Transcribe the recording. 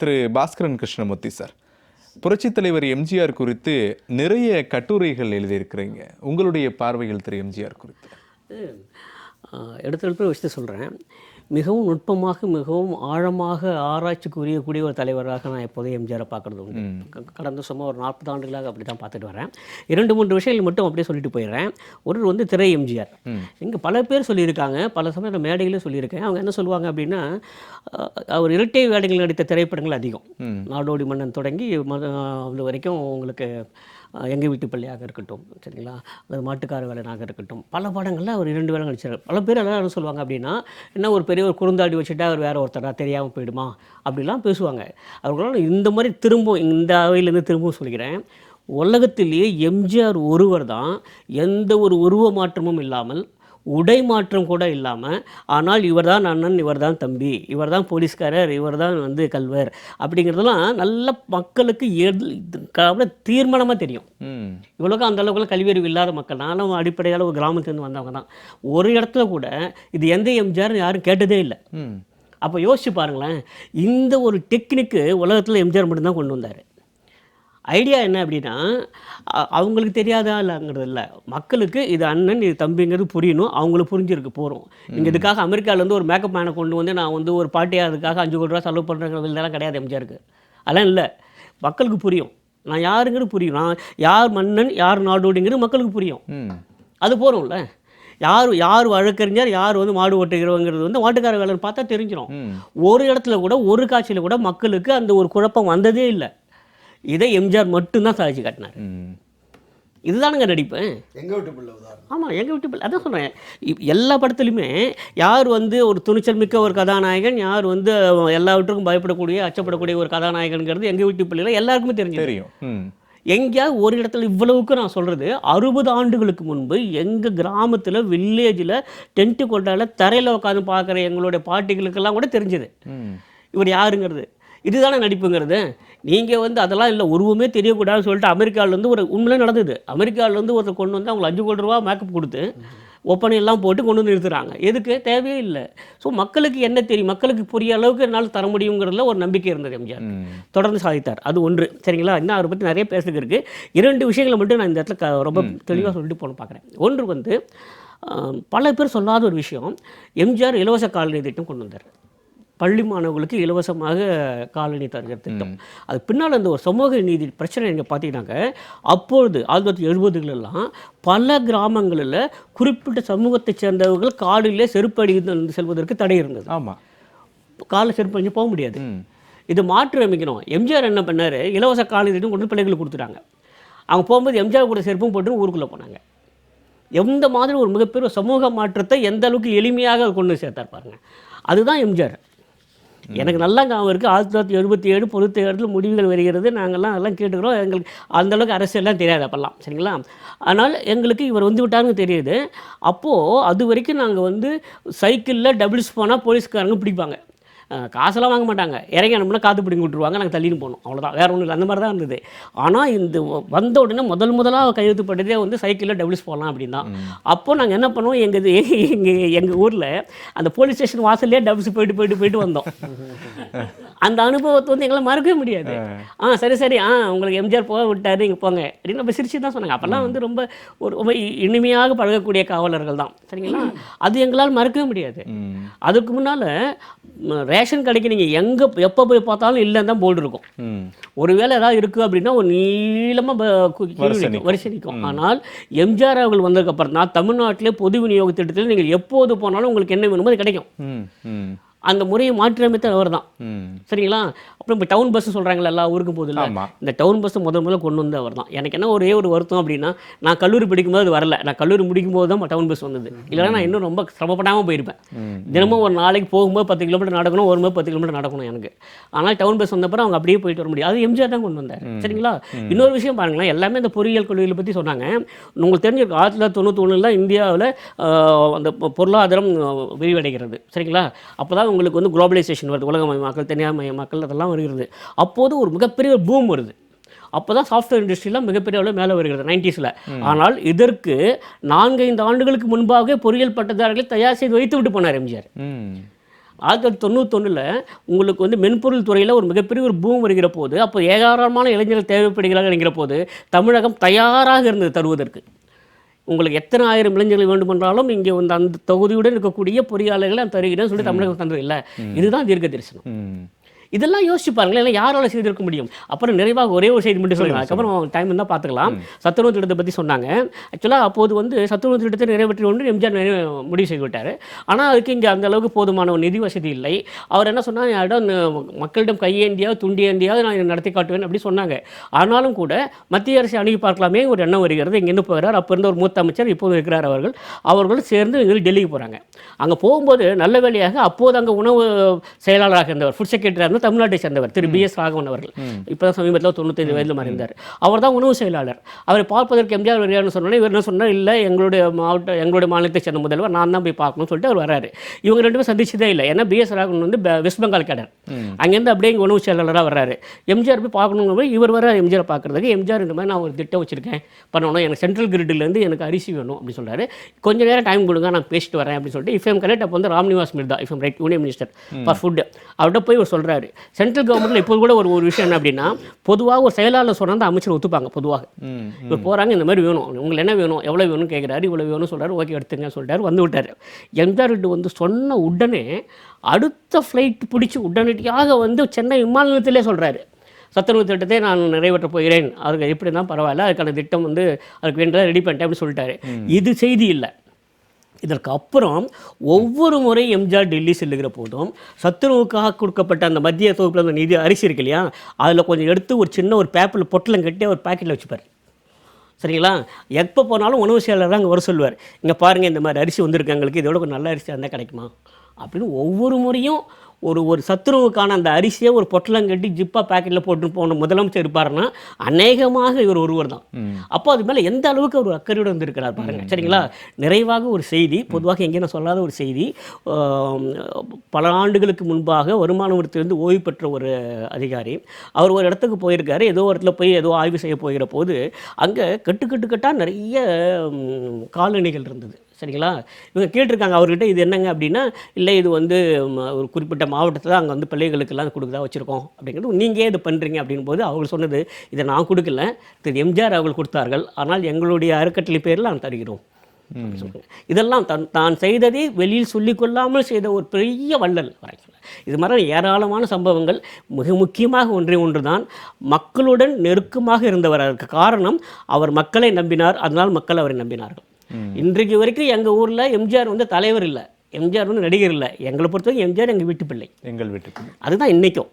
திரு Bhaskaran Krishnamurthy sir. புரட்சித் தலைவர் எம்ஜிஆர் குறித்து நிறைய கட்டுரைகள் எழுதியிருக்கிறீங்க. உங்களுடைய பார்வைகள் திரு எம்ஜிஆர் குறித்து. எடுத்தெடுப்பு விஷயத்தை சொல்கிறேன் மிகவும் நுட்பமாக மிகவும் ஆழமாக ஆராய்ச்சிக்கு உரியக்கூடிய ஒரு தலைவராக நான் எப்போதும் எம்ஜிஆரை பார்க்குறது உண்டு. கடந்த சும்மா ஒரு நாற்பது ஆண்டுகளாக அப்படி தான் பார்த்துட்டு வரேன். இரண்டு மூன்று விஷயங்கள் மட்டும் அப்படியே சொல்லிட்டு போயிடுறேன். ஒரு வந்து திரை எம்ஜிஆர். இங்கே பல பேர் சொல்லியிருக்காங்க. பல சமயம் நான் மேடையிலே சொல்லியிருக்கேன். அவங்க என்ன சொல்லுவாங்க அப்படின்னா அவர் இரட்டை வேடைகள் நடித்த திரைப்படங்கள் அதிகம். நாடோடி மன்னன் தொடங்கி மத- அது வரைக்கும் உங்களுக்கு எங்கள் வீட்டு பள்ளியாக இருக்கட்டும் சரிங்களா? அது மாட்டுக்கார வேலனாக இருக்கட்டும். பல படங்களில் அவர் இரண்டு வேலை நடிச்சார் பல பேர் எல்லாம் என்ன சொல்லுவாங்க அப்படின்னா என்ன ஒரு பெரிய ஒரு குறுந்தாடி வச்சுட்டா அவர் வேற ஒருத்தரா தெரியாமல் போயிடுமா? அப்படிலாம் பேசுவாங்க. அவர்களால் இந்த மாதிரி திரும்பவும் இந்த அவையிலேருந்து திரும்பவும் சொல்கிறேன். உலகத்திலேயே எம்ஜிஆர் ஒருவர் தான் எந்த ஒரு உருவ மாற்றமும் இல்லாமல் உடை மாற்றம் கூட இல்லாமல் ஆனால் இவர் தான் அண்ணன் இவர் தான் தம்பி இவர் தான் போலீஸ்காரர் இவர் தான் வந்து கல்வர் அப்படிங்கிறதெல்லாம் நல்ல மக்களுக்கு எது தீர்மானமாக தெரியும். இவ்வளோக்கு அந்த அளவுக்குலாம் கல்வியறிவு இல்லாத மக்கள். நானும் அடிப்படையால் ஒரு கிராமத்துலேருந்து வந்தவங்க தான். ஒரு இடத்துல கூட இது எந்த எம்ஜிஆர்னு யாரும் கேட்டதே இல்லை. அப்போ யோசிச்சு பாருங்களேன் இந்த ஒரு டெக்னிக்கு உலகத்தில் எம்ஜிஆர் மட்டும்தான் கொண்டு வந்தார். ஐடியா என்ன அப்படின்னா அவங்களுக்கு தெரியாதா இல்லைங்கிறது இல்லை மக்களுக்கு இது அண்ணன் இது தம்பிங்கிறது புரியணும். அவங்களுக்கு புரிஞ்சிருக்கு போகிறோம் நீங்கள் இதுக்காக அமெரிக்காவிலேருந்து ஒரு மேக்கப் மேனை கொண்டு வந்து நான் வந்து ஒரு பாட்டியாக அதுக்காக அஞ்சு கோடி ரூபா செலவு பண்ணுறேங்கிறது இதெல்லாம் கிடையாது எம்ஜிஆருக்கு அதெல்லாம் இல்லை. மக்களுக்கு புரியும். நான் யாருங்கிறது புரியும். நான் யார் மன்னன் யார் நாடோடிங்கிறது மக்களுக்கு புரியும். அது போகிறோம்ல யார் யார் வழக்கறிஞர் யார் வந்து மாடு ஓட்டுகிறவங்கிறது வந்து மாட்டுக்கார வேலைன்னு பார்த்தா தெரிஞ்சிடும் ஒரு இடத்துல கூட ஒரு காட்சியில் கூட மக்களுக்கு அந்த ஒரு குழப்பம் வந்ததே இல்லை. இதை எம்ஜிஆர் மட்டும்தான் சாதிச்சு காட்டினார். இதுதானுங்க நடிப்பேன் எங்க வீட்டு பிள்ளை உதாரணம். ஆமாம் எங்கள் வீட்டு பிள்ளை. அதான் சொல்கிறேன் எல்லா படத்துலையுமே யார் வந்து ஒரு துணிச்சல் மிக்க ஒரு கதாநாயகன் யார் வந்து எல்லாவற்றுக்கும் பயப்படக்கூடிய அச்சப்படக்கூடிய ஒரு கதாநாயகன்கிறது எங்கள் வீட்டு பிள்ளைல எல்லாருக்குமே தெரிஞ்சது. தெரியும். எங்கேயாவது ஒரு இடத்துல இவ்வளவுக்கு நான் சொல்கிறது அறுபது ஆண்டுகளுக்கு முன்பு எங்கள் கிராமத்தில் வில்லேஜில் டென்ட்டு கொண்டால தரையில் உட்காந்து பார்க்குற எங்களுடைய பாட்டிகளுக்கெல்லாம் கூட தெரிஞ்சது. இவர் யாருங்கிறது? இதுதானே நடிப்புங்கிறது. நீங்கள் வந்து அதெல்லாம் இல்லை உருவமே தெரியக்கூடாதுன்னு சொல்லிட்டு அமெரிக்காவிலேருந்து ஒரு உண்மையிலே நடந்தது. அமெரிக்காவிலேருந்து ஒருத்தர் கொண்டு வந்து அவங்களுக்கு அஞ்சு கோடி ரூபா மேக்கப் கொடுத்து ஒப்பனை எல்லாம் போட்டு கொண்டு வந்து நிறுத்துறாங்க. எதுக்கு? தேவையே இல்லை. ஸோ மக்களுக்கு என்ன தெரியும்? மக்களுக்கு புரிய அளவுக்கு என்னால் தர முடியுங்கிறதுல ஒரு நம்பிக்கை இருந்தது எம்ஜிஆர். தொடர்ந்து சாதித்தார். அது ஒன்று. சரிங்களா? இன்னும் அவரை பற்றி நிறைய பேசுறதுக்கு இருக்குது இரண்டு விஷயங்களை மட்டும் நான் இந்த இடத்துல ரொம்ப தெளிவாக சொல்லிட்டு போன பார்க்குறேன் ஒன்று வந்து பல பேர் சொல்லாத ஒரு விஷயம் எம்ஜிஆர் இலவச காலனி திட்டம் கொண்டு வந்தார். பள்ளி மாணவர்களுக்கு இலவசமாக காலனி தருகிற திட்டம். அது பின்னால் அந்த ஒரு சமூக நீதி பிரச்சனை நீங்கள் பார்த்தீங்கன்னாக்க அப்பொழுது ஆயிரத்தி தொள்ளாயிரத்தி எழுபதுகளெல்லாம் பல கிராமங்களில் குறிப்பிட்ட சமூகத்தைச் சேர்ந்தவர்கள் காலிலே செருப்படி செல்வதற்கு தடை இருந்தது. ஆமாம் காலில் செருப்பு அணிஞ்சு போக முடியாது. இது மாற்றி அமைக்கணும். எம்ஜிஆர் என்ன பண்ணார்? இலவச காலனி திட்டம் கொண்டு பிள்ளைகளுக்கு கொடுத்துட்டாங்க. அவங்க போகும்போது எம்ஜிஆர் கூட செருப்பும் போட்டு ஊருக்குள்ளே போனாங்க. எந்த மாதிரி ஒரு மிகப்பெரிய சமூக மாற்றத்தை எந்த அளவுக்கு எளிமையாக கொண்டு சேர்த்தார் பாருங்க. அதுதான் எம்ஜிஆர். எனக்கு நல்லா ஞாபகம் இருக்குது ஆயிரத்தி தொள்ளாயிரத்தி எழுபத்தி ஏழு பொறுத்த இடத்துல முடிவுகள் வருகிறது. நாங்கள்லாம் அதெல்லாம் கேட்டுக்கிறோம். எங்களுக்கு அந்தளவுக்கு அரசியல்லாம் தெரியாது அப்போல்லாம். சரிங்களா? ஆனால் எங்களுக்கு இவர் வந்து விட்டாருன்னு தெரியுது. அப்போது அது வரைக்கும் நாங்கள் வந்து சைக்கிளில் டபுள்ஸ் போனால் போலீஸ்காரங்க பிடிப்பாங்க. காசெல்லாம் வாங்க மாட்டாங்க. இறங்கி அனுப்புனா காத்து பிடிங்கி விட்டுருவாங்க. நாங்கள் தள்ளின்னு போனோம். அவ்வளோதான் வேற ஒன்றும் இல்லை. அந்த மாதிரி தான் இருந்தது. ஆனால் இந்த வந்த உடனே முதல் முதலாக கையெழுத்துப்பட்டதே வந்து சைக்கிளில் டபுள்ஸ் போடலாம் அப்படின்னு தான். அப்போ நாங்கள் என்ன பண்ணுவோம் எங்கள் எங்கள் எங்கள் ஊரில் அந்த போலீஸ் ஸ்டேஷன் வாசல்லே டபுள்ஸ் போயிட்டு போயிட்டு போயிட்டு வந்தோம். அந்த அனுபவத்தை வந்து எங்களால் மறக்கவே முடியாது. ஆ. சரி சரி. ஆ உங்களுக்கு எம்ஜிஆர் போக விட்டாரு. நீங்கள் போங்க. அப்படின்னு நம்ம சிரிச்சு தான் சொன்னாங்க. அப்போல்லாம் வந்து ரொம்ப ஒரு ரொம்ப இனிமையாக பழகக்கூடிய காவலர்கள் தான். சரிங்களா? அது எங்களால் மறக்கவே முடியாது. அதுக்கு முன்னால் ரேஷன் கடைக்கு நீங்கள் எங்கே எப்போ போய் பார்த்தாலும் இல்லைன்னு தான் போர்டு இருக்கும். ஒருவேளை ஏதாவது இருக்குது அப்படின்னா ஒரு நீளமாக வரிசை நிற்கும் ஆனால் எம்ஜிஆர் அவர்கள் வந்ததுக்கப்புறம் தான் தமிழ்நாட்டிலே பொது விநியோக திட்டத்தில் நீங்கள் எப்போது போனாலும் உங்களுக்கு என்ன வேணுமோ அது கிடைக்கும். அந்த முறையை மாற்றியமைத்த அவர் தான் சரிங்களா? அப்புறம் இப்போ டவுன் பஸ் சொல்கிறாங்களா எல்லா ஊருக்கும் போதில்ல. இந்த டவுன் பஸ் முதல் முதல்ல கொண்டு வந்த அவர் தான் எனக்கு என்ன ஒரே ஒரு வருத்தம் அப்படின்னா நான் கல்லூரி படிக்கும்போது அது வரல. நான் கல்லூரி முடிக்கும் போது தான் டவுன் பஸ் வந்தது. இல்லைன்னா நான் இன்னும் ரொம்ப சிரமப்படாமல் போயிருப்பேன். தினமும் ஒரு நாளைக்கு போகும்போது பத்து கிலோமீட்டர் நடக்கணும் வரும்போது பத்து கிலோமீட்டர் நடக்கணும் எனக்கு. ஆனால் டவுன் பஸ் வந்தப்பறம் அவங்க அப்படியே போயிட்டு வர முடியும் அது எம்ஜிஆர் தான் கொண்டு வந்தார். சரிங்களா? இன்னொரு விஷயம் பாருங்களேன் எல்லாமே இந்த பொறியியல் கல்லூரிகளை பற்றி சொன்னாங்க. உங்களுக்கு தெரிஞ்சிருக்கும் ஆயிரத்தி தொள்ளாயிரத்தி தொண்ணூற்றி ஒன்றில் இந்தியாவில் அந்த பொருளாதாரம் விரிவடைகிறது. சரிங்களா? அப்போ தான் உங்களுக்கு வந்து குளோபலைசேஷன் வருது. உலகமயமாக்கல் தனியார்மயமாக்கல் அதெல்லாம் வருகிறது. அப்போது ஒரு மிகப்பெரிய பூம் வருது. அப்போ தான் சாஃப்ட்வேர் இண்டஸ்ட்ரிலாம் மிகப்பெரிய அளவில் மேலே வருகிறது நைன்டிஸில் ஆனால் இதற்கு நான்கைந்து ஆண்டுகளுக்கு முன்பாகவே பொறியியல் பட்டதாரிகளை தயார் செய்து வைத்து விட்டு போனார் எம்ஜிஆர். ஆயிரத்தி தொள்ளாயிரத்தி தொண்ணூத்தொன்னில் உங்களுக்கு வந்து மென்பொருள் துறையில் ஒரு மிகப்பெரிய ஒரு பூம் வருகிற போது அப்போ ஏராளமான இளைஞர்கள் தேவைப்படுகிறார்கள் என்கிற போது தமிழகம் தயாராக இருந்தது தருவதற்கு. உங்களுக்கு எத்தனை ஆயிரம் இளைஞர்கள் வேண்டுமென்றாலும் இங்கே வந்து அந்த தொகுதியுடன் இருக்கக்கூடிய பொறியாளர்களை நான் தருகிறேன்னு சொல்லி தமிழகம் தந்தது இல்லை இதுதான் தீர்க்க தரிசனம். இதெல்லாம் யோசிச்சு பாருங்களேன் இல்லை யாரால செய்திருக்க முடியும்? அப்புறம் நிறைவாக ஒரே ஒரு செய்தி மட்டும் சொல்லுங்க. அதுக்கப்புறம் டைம் இருந்தால் பார்த்துக்கலாம் சத்துணவு திட்டத்தை பற்றி சொன்னாங்க. ஆக்சுவலாக அப்போது வந்து சத்துணவு திட்டத்தை நிறைவேற்றி ஒன்று எம்ஜிஆர் நிறைவே முடிவு செய்து விட்டார் ஆனால் அதுக்கு இங்கே அந்த அளவுக்கு போதுமான ஒரு நிதி வசதி இல்லை. அவர் என்ன சொன்னார்? இடம் மக்களிடம் கையேந்தியாவது துண்டியேந்தியாவது நான் நடத்தி காட்டுவேன் அப்படி சொன்னாங்க. ஆனாலும் கூட மத்திய அரசை அணுகி பார்க்கலாமே ஒரு எண்ணம் வருகிறது. இங்கேருந்து போகிறார் அப்போ இருந்த ஒரு மூத்த அமைச்சர் இப்போது இருக்கிறார் அவர்கள். அவர்கள் சேர்ந்து இங்கே டெல்லிக்கு போகிறாங்க அங்கே போகும்போது நல்ல வேளையாக அப்போது அங்கே உணவு செயலாளராக இருந்தவர் ஃபுட் செக்ரட்டரியாக இருந்த தமிழ்நாட்டை சேர்ந்தவர் திரு பி எஸ் ராகவன் அவர்கள். இப்போ தான் சமீபத்தில் தொண்ணூத்தைந்து வயதில் மறைந்தார். அவர் தான் உணவு செயலாளர். அவரை பார்ப்பதற்கு எம்ஜிஆர் வருகிறார்னு சொன்னோன்னே இவர் என்ன சொன்னார்? இல்லை எங்களுடைய மாவட்ட எங்களுடைய மாநிலத்தை சேர்ந்த முதல்வர் நான் தான் போய் பார்க்கணும்னு சொல்லிட்டு அவர் வராரு இவங்க ரெண்டு பேரும் சந்திச்சதே இல்லை. ஏன்னா பி எஸ் ராகவன் வந்து வெஸ்ட் பெங்கால் கேடர். அங்கேருந்து அப்படியே இங்கே உணவு செயலாளராக வர்றாரு. எம்ஜிஆர் போய் பார்க்கணுங்கிற இவர் வர எம்ஜிஆர் பார்க்குறதுக்கு. எம்ஜிஆர் இந்த மாதிரி நான் ஒரு திட்டம் வச்சிருக்கேன். பண்ணணும். எனக்கு சென்ட்ரல் கிரிட்லேருந்து எனக்கு அரிசி வேணும் அப்படின்னு சொல்றாரு. கொஞ்ச நேரம் டைம் கொடுங்க நான் பேசிட்டு வரேன் அப்படின்னு சொல்லிட்டு இஃப்எம் கரெக்ட் அப்போ வந்து Ramniwas Mirdha இஃப்எம் right union minister for food அவர்கிட்ட போய் அவர் சொல்றாரு சென்ட்ரல் கவர்மெண்ட்டில் இப்போ கூட ஒரு ஒரு விஷயம் என்ன அப்படின்னா பொதுவாக ஒரு செயலாளர் சொன்னால் அந்த அமைச்சர் ஒத்துப்பாங்க பொதுவாக. இப்போ போகிறாங்க இந்த மாதிரி வேணும். உங்களுக்கு என்ன வேணும்? எவ்வளோ வேணும்னு கேட்குறாரு இவ்வளோ வேணும்னு சொல்றாரு ஓகே எடுத்துங்க சொல்லிட்டாரு வந்து விட்டார். எம்ஜிஆர் வந்து சொன்ன உடனே அடுத்த ஃப்ளைட் பிடிச்சி உடனடியாக வந்து சென்னை விமான நிலையத்திலே சொல்கிறாரு சத்துணவு திட்டத்தை நான் நிறைவேற்றப் போகிறேன். அதுக்கு எப்படி தான் பரவாயில்ல அதுக்கான திட்டம் வந்து அதுக்கு வேண்டதை ரெடி பண்ணிட்டேன் அப்படின்னு சொல்லிட்டாரு. இது செய்தி இல்லை. இதற்கு அப்புறம் ஒவ்வொரு முறை எம்ஜிஆர் டெல்லி செல்லுகிற போதும் சத்துருவுக்காக கொடுக்கப்பட்ட அந்த மத்திய தொகுப்பில் அந்த நிதி அரிசி இருக்கு இல்லையா? அதில் கொஞ்சம் எடுத்து ஒரு சின்ன ஒரு பேப்பரில் பொட்டலம் கட்டி ஒரு பாக்கெட்டில் வச்சுப்பார். சரிங்களா? எப்போ போனாலும் உணவு செயலர் தான் அங்கே வர சொல்லுவார். இங்கே பாருங்கள் இந்த மாதிரி அரிசி வந்திருக்கு எங்களுக்கு இதோட கொஞ்சம் நல்ல அரிசி இருந்தால் கிடைக்குமா? அப்படின்னு ஒவ்வொரு முறையும் ஒரு ஒரு சத்துணவுக்கான அந்த அரிசியை ஒரு பொட்டலம் கட்டி ஜிப்பா பாக்கெட்டில் போட்டு போன முதலமைச்சர் இருப்பாருன்னா அநேகமாக இவர் ஒருவர் தான். அப்போ அது மேலே எந்த அளவுக்கு அவர் அக்கறையோடு வந்திருக்கிறார் பாருங்க. சரிங்களா? நிறைவாக ஒரு செய்தி பொதுவாக எங்கேயும் சொல்லாத ஒரு செய்தி பல ஆண்டுகளுக்கு முன்பாக வருமான வரித்திலிருந்து ஓய்வு பெற்ற ஒரு அதிகாரி அவர் ஒரு இடத்துக்கு போயிருக்காரு. ஏதோ ஒரு இடத்துல போய் ஏதோ ஆய்வு செய்ய போகிற போது அங்கே கட்டு கட்டு கட்டாக நிறைய காலணிகள் இருந்தது. சரிங்களா? இவங்க கேட்டிருக்காங்க அவர்கிட்ட இது என்னங்க அப்படின்னா இல்லை இது வந்து ஒரு குறிப்பிட்ட மாவட்டத்தில் அங்கே வந்து பிள்ளைகளுக்கெல்லாம் கொடுக்குதா வச்சுருக்கோம். அப்படிங்கிறது நீங்கள் இது பண்ணுறீங்க அப்படின் போது அவங்க சொன்னது இதை நான் கொடுக்கல திரு எம்ஜிஆர் அவர்கள் கொடுத்தார்கள் ஆனால் எங்களுடைய அறக்கட்டளை பேரில் நான் தருகிறோம். இதெல்லாம் தன் தான் செய்ததை வெளியில் சொல்லிக்கொள்ளாமல் செய்த ஒரு பெரிய வள்ளல். இது மாதிரி ஏராளமான சம்பவங்கள் மிக முக்கியமாக ஒன்றே ஒன்று தான் மக்களுடன் நெருக்கமாக இருந்தவர் அதற்கு காரணம் அவர் மக்களை நம்பினார் அதனால் மக்கள் அவரை நம்பினார்கள். இன்றைக்கு வரைக்கும் எங்கள் ஊரில் எம்ஜிஆர் வந்து தலைவர் இல்லை. எம்ஜிஆர் வந்து நடிகர் இல்லை. எங்களை பொறுத்தவரைக்கும் எம்ஜிஆர் எங்கள் வீட்டு பிள்ளை. எங்கள் வீட்டுக்கு அதுதான் இன்றைக்கும்